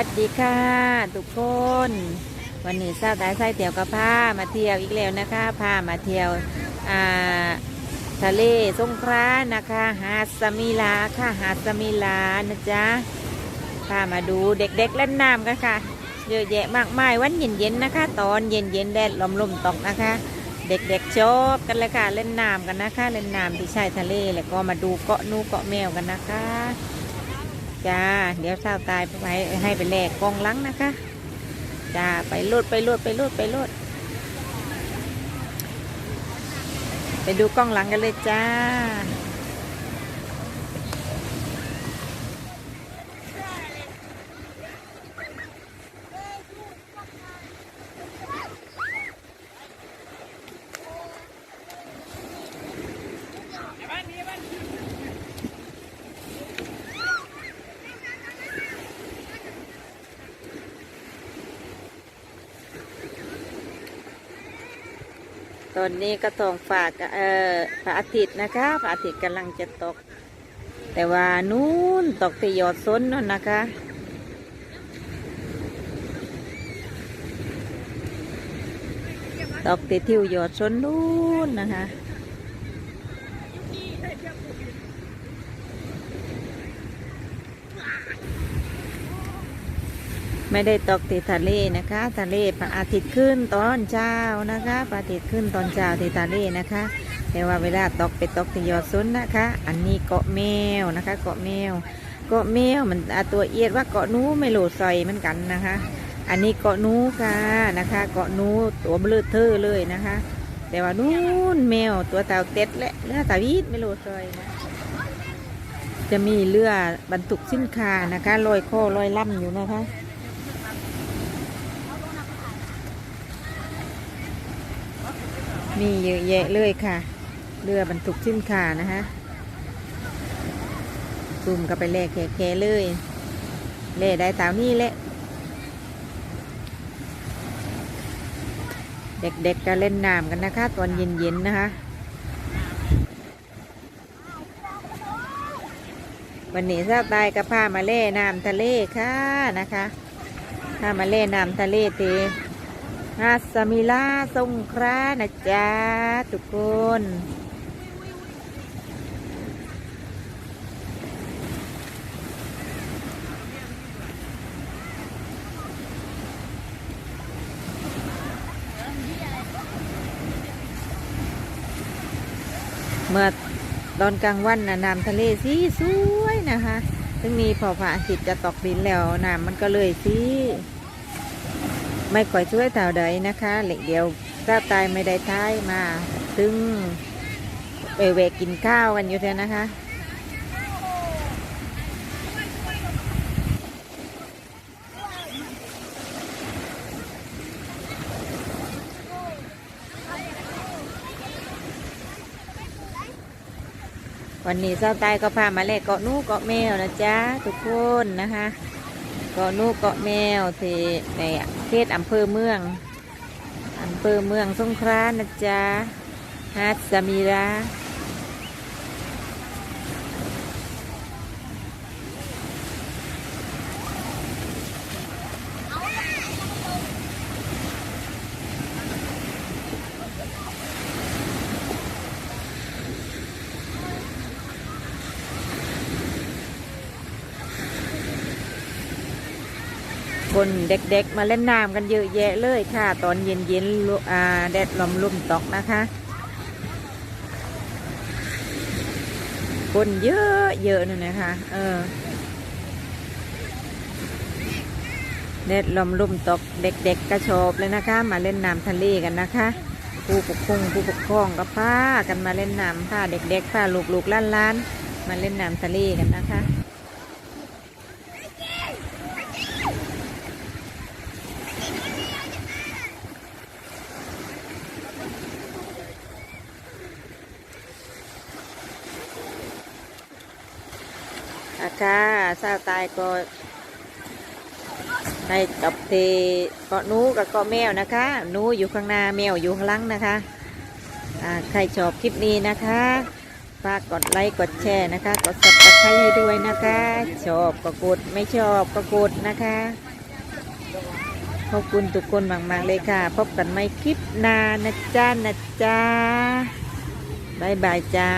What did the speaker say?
ัสดีค่ะ ทุกคน วันนี้เศร้าตายไส้เตี๋ยวกับผ้ามาเที่ยวอีกแล้วนะคะพามาเที่ยวทะเลสงขลานะคะ หาดสมิลาค่ะหาดสมิลานะจ๊ะพามาดูเด็กๆเล่นน้ำกันค่ะเยอะแยะมากมายวันเย็นๆนะคะ ตอนเย็นๆแดดลมๆตกนะคะ เด็กๆชอบกันเลยค่ะเล่นน้ำกันนะคะ เล่นน้ำที่ชายทะเลแล้วก็มาดูเกาะนูเกาะแมวกันนะคะ จ้า เดี๋ยวเศร้าตายไปให้ไปแลกกองลังนะคะ จ้า ไปโลดไปโลดไปโลดไปโลด ไปดูกล้องหลังกันเลยจ้า อนนี้ก็ท้องฝากเอ่อพระอาทิตย์นะคะพระอาทิตย์กำลังจะตก แต่ว่านู้นตกที่ยอดซ้นนั่นนะคะตกที่ทิวยอดซ้นนู้นนะคะ ไม่ได้ตกที่ทะเลนะคะ ทะเลพระอาทิตย์ขึ้นตอนเช้านะคะพระอาทิตย์ขึ้นตอนเช้าที่ทะเลนะคะ แต่ว่าเวลาตกไปตกที่ยอดซุนนะคะ อันนี้เกาะแมวนะคะเกาะแมวเกาะแมวมันตัวเอียดว่าเกาะนู้ไม่โหลดใส่เหมือนกันนะคะ อันนี้เกาะนูค่ะนะคะ เกาะนูตัวเบลือเทอเลยนะคะ แต่ว่านู้นแมวตัวเต่าเต็ดและเรือตาวีดไม่โหลดใส่นะจะมีเรือบรรทุกสินค้านะคะลอยคอลอยล่ำอยู่นะคะ มีเยอะแยะเลยค่ะ เรือบรรทุกสินคานะคะซุ่มก็ไปแลกแค่ๆเลยเล่ได้ตามนี้แหละเด็กๆก็เล่นน้ำกันนะคะ ตอนเย็นๆนะคะ วันนี้ทราบตายก็พามาเล่น้ำทะเลค่ะนะคะพามาเล่น้ำทะเลตี หาสมิลาสงขลานะจ๊ะทุกคน เมื่อตอนกลางวันนะน้ำทะเลสีสวยนะคะ ซึ่งมีพอพระอาทิตย์จะตกดินแล้วน้ำมันก็เลยสี ไม่ค่อยช่วยเท่าใดนะคะ เหล็กเดียวถ้าตายไม่ได้ท้ายมา ถึงไปเวกกินข้าวกันอยู่เถอะนะคะวันนี้เจ้าตายก็พามาเล่เกาะนู้เกาะแมวนะจ๊ะทุกคนนะคะ เกาะนูเกาะแมวที่ในเขตอำเภอเมืองอำเภอเมืองสงขลานะจ๊ะฮัตสมีรา คนเด็กๆมาเล่นน้ำกันเยอะแยะเลยค่ะ ตอนเย็นๆแดดลมลุ่มตกนะคะ คนเยอะเยอะนั่นะคะ เออแดดลมลุ่มตกเด็กๆก็ชอบเลยนะคะ มาเล่นน้ำทะเลกันนะคะ ผู้ปกครองผู้ปกครองก็พากันมาเล่นน้ำพาเด็กๆพาลูกๆล้านๆมาเล่นน้ำทะเลกันนะคะ อาคาซาตายก็ให้กับเทเกาะนูกับเกาะแมวนะคะนูอยู่ข้างหน้าแมวอยู่ข้างหลังนะคะใครชอบคลิปนี้นะคะฝากกดไลค์กดแชร์นะคะกดสับตะไคร้ให้ด้วยนะคะ ชอบก็กดไม่ชอบก็กดนะคะขอบคุณทุกคนมากๆเลยค่ะ พบกันใหม่คลิปหน้านะจ้านะจ้าบายบายจ้า